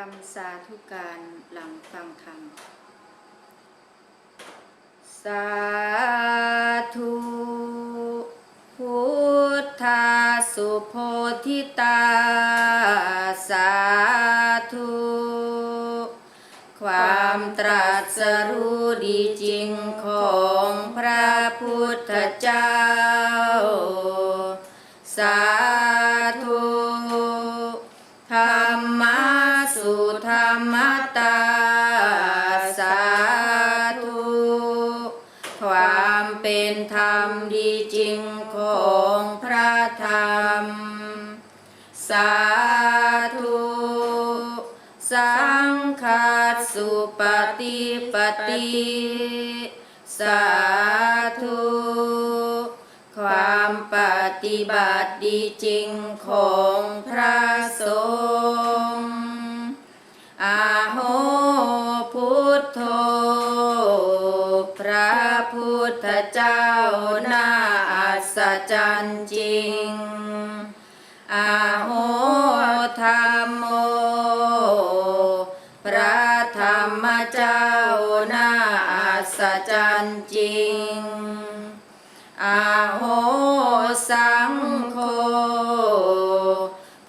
คำสาธุการหลังฟังธรรม สาธุพุทธาสุโพธิตา สาธุ ความตรัสรู้ดีจริงของพระพุทธเจ้า สา เป็นธรรมดีจริงของพระธรรม สาธุ สังฆาสุปฏิปติสาธุ ความปฏิบัติดีจริงของพระสงฆ์อาโห เจ้าน่าอัศจรรย์จริง อาโหธรรมโม พระธรรมเจ้าน่าอัศจรรย์จริง อาโหสังโฆ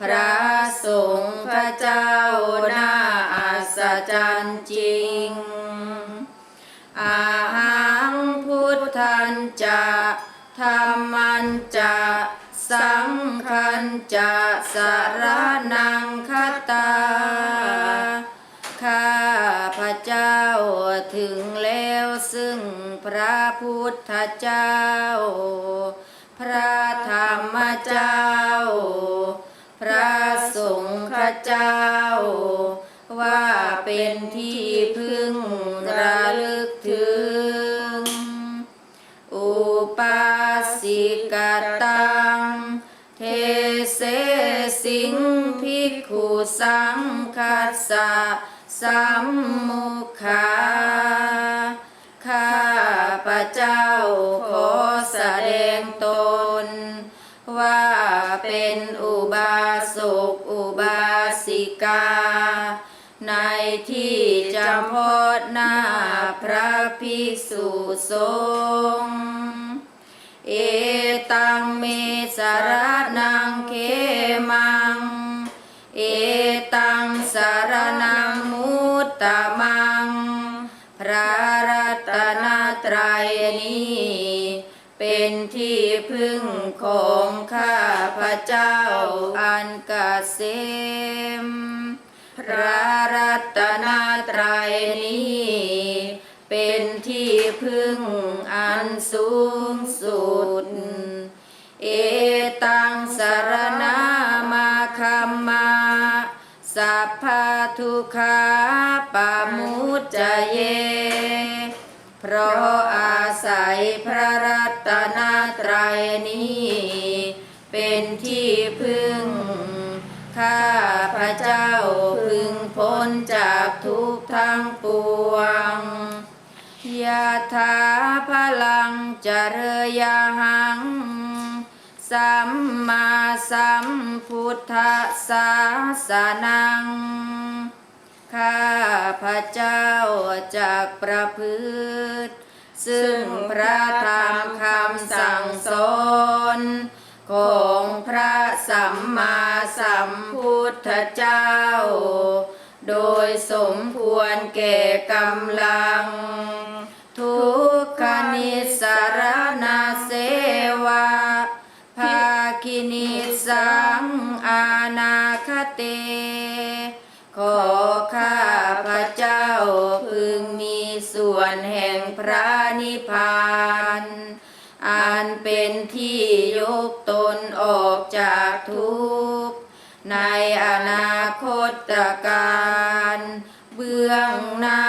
พระสงฆ์พระเจ้าน่า ทธันจะธรรมันจะสังคัญจะสารนังคตา ข้าพระเจ้าถึงแล้วซึ่งพระพุทธเจ้า พระธรรมเจ้า สิงภิกุสังคัสสะสัมมุขาข้าพระเจ้าขอแสดงตน ว่าเป็นอุบาสกอุบาสิกา ในที่จำพอดหน้าพระภิกษุสงฆ์เอตังเมสารนั นี้ เป็นที่พึ่งของข้าพระเจ้าอันกเกษมพระรัตนตรัยนี้ เป็นที่พึ่งอันสูงสุด เอตังสารนามาคัมมาสัพพะทุขาปามุจเย เพราะอาศัยพระรัตนตรัยนี้ เป็นที่พึ่ง ข้าพระเจ้าพึงพ้นจากทุกทั้งปวงยะถาพลังจเรยหัง สัมมาสัมพุทธสาสนัง ข้าพระเจ้าจากประพฤติ ซึ่งพระธรรมคำสั่งสอนของพระสัมมาสัมพุทธเจ้า โดยสมควรแก่กำลัง ทุกขนิสารนาเสวาภาคินิสังอานาคเต ขอข้าพระเจ้าพึงมีส่วนแห่งพระนิพพานอันเป็นที่ยกตนออกจากทุกข์ในอนาคตการ เบื้องหน้า